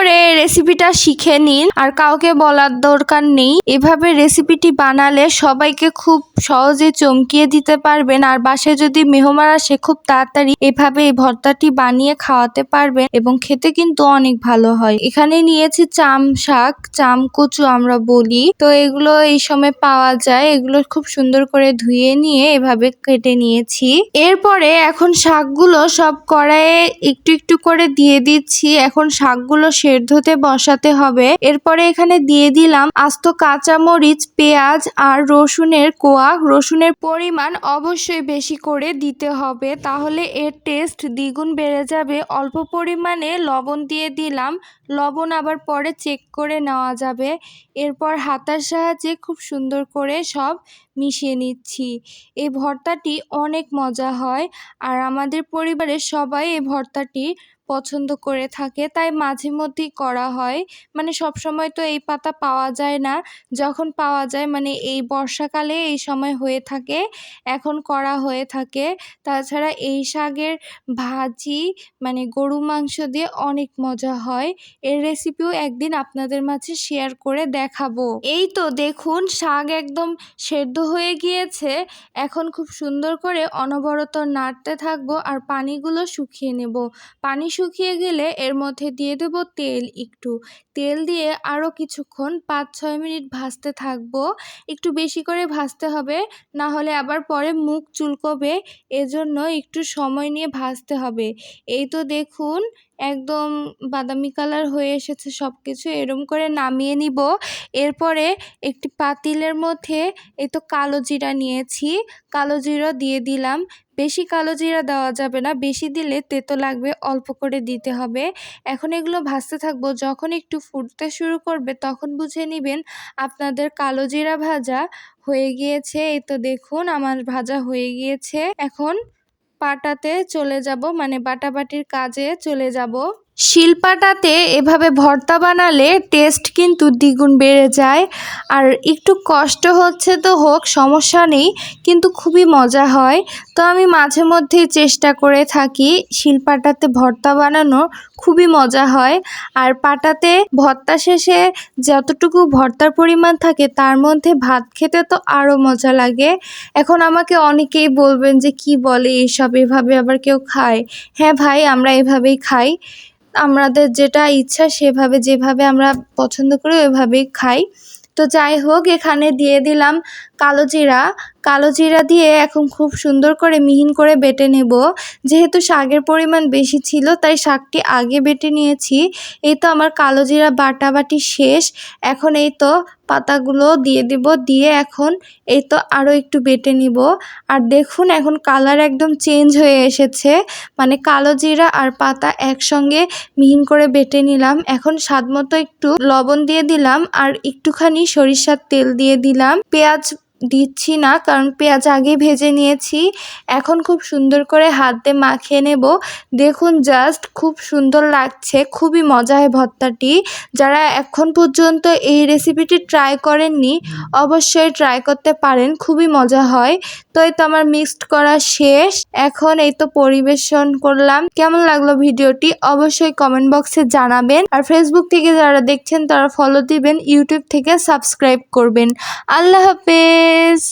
করে রেসিপিটা শিখে নিন। আর কাউকে বলার দরকার নেই। এভাবে রেসিপিটি বানালে সবাইকে খুব সহজে চমকিয়ে দিতে পারবেন। আর বাসায় যদি মেহমান আসে, খুব তাড়াতাড়ি এভাবে এই ভর্তাটি বানিয়ে খাওয়াতে পারবেন এবং খেতে কিন্তু অনেক ভালো হয়। এখানে নিয়েছি চাম শাক, চাম কচু আমরা বলি। তো এগুলো এই সময় পাওয়া যায়। এগুলো খুব সুন্দর করে ধুয়ে নিয়ে এভাবে কেটে নিয়েছি। এরপরে এখন শাকগুলো সব কড়াইয়ে একটু একটু করে দিয়ে দিচ্ছি। এখন শাকগুলো সেদ্ধতে বসাতে হবে। এরপরে এখানে দিয়ে দিলাম আস্ত কাঁচামরিচ, পেঁয়াজ আর রসুনের কোয়া। রসুনের পরিমাণ অবশ্যই বেশি করে দিতে হবে, তাহলে এর টেস্ট দ্বিগুণ বেড়ে যাবে। অল্প পরিমাণে লবণ দিয়ে দিলাম। লবণ আবার পরে চেক করে নেওয়া যাবে। এরপর হাতার সাহায্যে খুব সুন্দর করে সব মিশিয়ে নিচ্ছি। এই ভর্তাটি অনেক মজা হয়। আর আমাদের পরিবারের সবাই এই ভর্তাটি পছন্দ করে থাকে, তাই মাঝে মধ্যেই করা হয়। মানে সব সময় তো এই পাতা পাওয়া যায় না। যখন পাওয়া যায় মানে এই বর্ষাকালে এই সময় হয়ে থাকে, এখন করা হয়ে থাকে। তাছাড়া এই শাকের ভাজি মানে গরু মাংস দিয়ে অনেক মজা হয়। এর রেসিপিও একদিন আপনাদের মাঝে শেয়ার করে দেখাবো। এই তো দেখুন, শাক একদম সেদ্ধ হয়ে গিয়েছে। এখন খুব সুন্দর করে অনবরত নাড়তে থাকব আর পানিগুলো শুকিয়ে নেব। পানি শুকিয়ে গেলে এর মধ্যে দিয়ে দেব তেল। একটু তেল দিয়ে আরও কিছুক্ষণ পাঁচ ছয় মিনিট ভাজতে থাকব। একটু বেশি করে ভাজতে হবে না হলে আবার পরে মুখ চুলকবে। এজন্য একটু সময় নিয়ে ভাজতে হবে। এই তো দেখুন, একদম বাদামি কালার হয়ে এসেছে সব কিছু এরম করে নামিয়ে নিব। এরপরে একটি পাতিলের মধ্যে এই তো কালো জিরা নিয়েছি। কালো জিরা দিয়ে দিলাম। বেশি কালো জিরা দেওয়া যাবে না, বেশি দিলে তেতো লাগবে, অল্প করে দিতে হবে। এখন এগুলো ভাজতে থাকব, যখন একটু ফুটতে শুরু করবে তখন বুঝে নেবেন আপনাদের কালো জিরা ভাজা হয়ে গিয়েছে। এই তো দেখুন আমার ভাজা হয়ে গিয়েছে। এখন পাটাতে চলে যাব মানে বাটাবাটির কাজে চলে যাব। শিলপাটাতে এভাবে ভর্তা বানালে টেস্ট কিন্তু দ্বিগুণ বেড়ে যায়। আর একটু কষ্ট হচ্ছে তো হোক, সমস্যা নেই, কিন্তু খুবই মজা হয়। তো আমি মাঝে মধ্যেই চেষ্টা করে থাকি শিলপাটাতে ভর্তা বানানো, খুবই মজা হয়। আর পাটাতে ভর্তা শেষে যতটুকু ভর্তার পরিমাণ থাকে, তার মধ্যে ভাত খেতে তো আরও মজা লাগে। এখন আমাকে অনেকেই বলবেন যে, কি বলে এসব? এভাবে আবার কেউ খায়? হ্যাঁ ভাই, আমরা এভাবেই খাই। আমাদের যেটা ইচ্ছা সেভাবে, যেভাবে আমরা পছন্দ করি ওইভাবেই খাই। তো যাই হোক, এখানে দিয়ে দিলাম কালো জিরা। কালো জিরা দিয়ে এখন খুব সুন্দর করে মিহিন করে বেটে নেব। যেহেতু শাকের পরিমাণ বেশি ছিল, তাই শাকটি আগে বেটে নিয়েছি। এই তো আমার কালো জিরা বাটাবাটি শেষ। এখন এই তো পাতাগুলো দিয়ে দিব, দিয়ে এখন এই তো আরও একটু বেটে নিব। আর দেখুন এখন কালার একদম চেঞ্জ হয়ে এসেছে মানে কালো জিরা আর পাতা একসঙ্গে মিহিন করে বেটে নিলাম। এখন স্বাদ মতো একটু লবণ দিয়ে দিলাম আর একটুখানি সরিষার তেল দিয়ে দিলাম। পেঁয়াজ দিচ্ছি না, কারণ পেঁয়াজ আগেই ভেজে নিয়েছি। এখন খুব সুন্দর করে হাত দিয়ে মাখিয়ে নেব। দেখুন জাস্ট খুব সুন্দর লাগছে, খুবই মজা হয় ভর্তাটি। যারা এখন পর্যন্ত এই রেসিপিটি ট্রাই করেননি, অবশ্যই ট্রাই করতে পারেন, খুবই মজা হয়। তো এই তো আমার মিক্সড করা শেষ। এখন এই তো পরিবেশন করলাম। কেমন লাগল ভিডিওটি অবশ্যই কমেন্ট বক্সে জানাবেন। আর ফেসবুক থেকে যারা দেখছেন, তারা ফলো দিবেন ইউটিউব থেকে সাবস্ক্রাইব করবেন। আল্লাহ হাফেজ